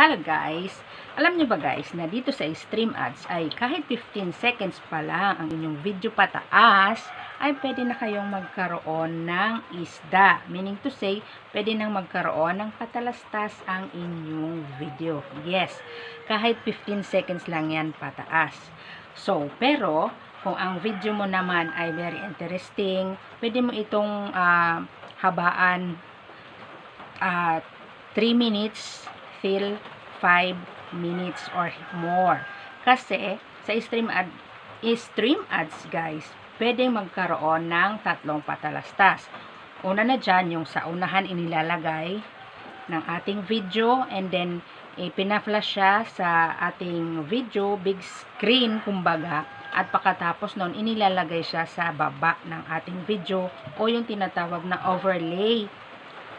Hello guys! Alam niyo ba guys na dito sa stream ads ay kahit 15 seconds pa lang ang inyong video pataas ay pwede na kayong magkaroon ng isda. Meaning to say, pwede nang magkaroon ng patalastas ang inyong video. Yes, kahit 15 seconds lang yan pataas. So, pero kung ang video mo naman ay very interesting, pwede mo itong ah, habaan at 3 minutes till 5 minutes or more. Kasi sa stream ad stream ads guys, pwedeng magkaroon ng tatlong patalastas. Una na dyan, yung sa unahan inilalagay ng ating video and then ipina-flash siya sa ating video, big screen kumbaga at pagkatapos noon inilalagay siya sa baba ng ating video o yung tinatawag na overlay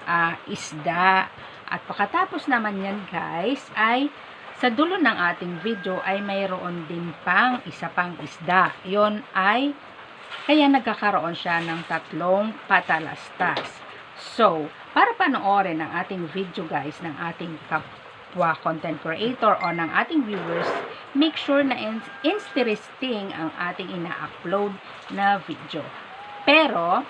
ah, isda. At pagkatapos naman yan guys, ay sa dulo ng ating video ay mayroon din pang isa pang isda. Yon ay kaya nagkakaroon siya ng tatlong patalastas. So, para panoorin ang ating video guys ng ating kapwa content creator o ng ating viewers, make sure na in- interesting ang ating ina-upload na video. Pero,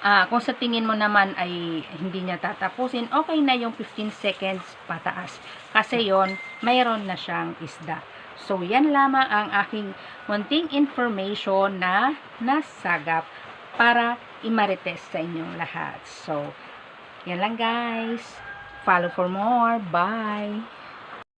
Ah, kung sa tingin mo naman ay hindi niya tatapusin, okay na yung 15 seconds pataas. Kasi yon mayroon na siyang isda. So, yan lamang ang aking munting information na nasagap para imarites sa inyong lahat. So, yan lang guys. Follow for more. Bye!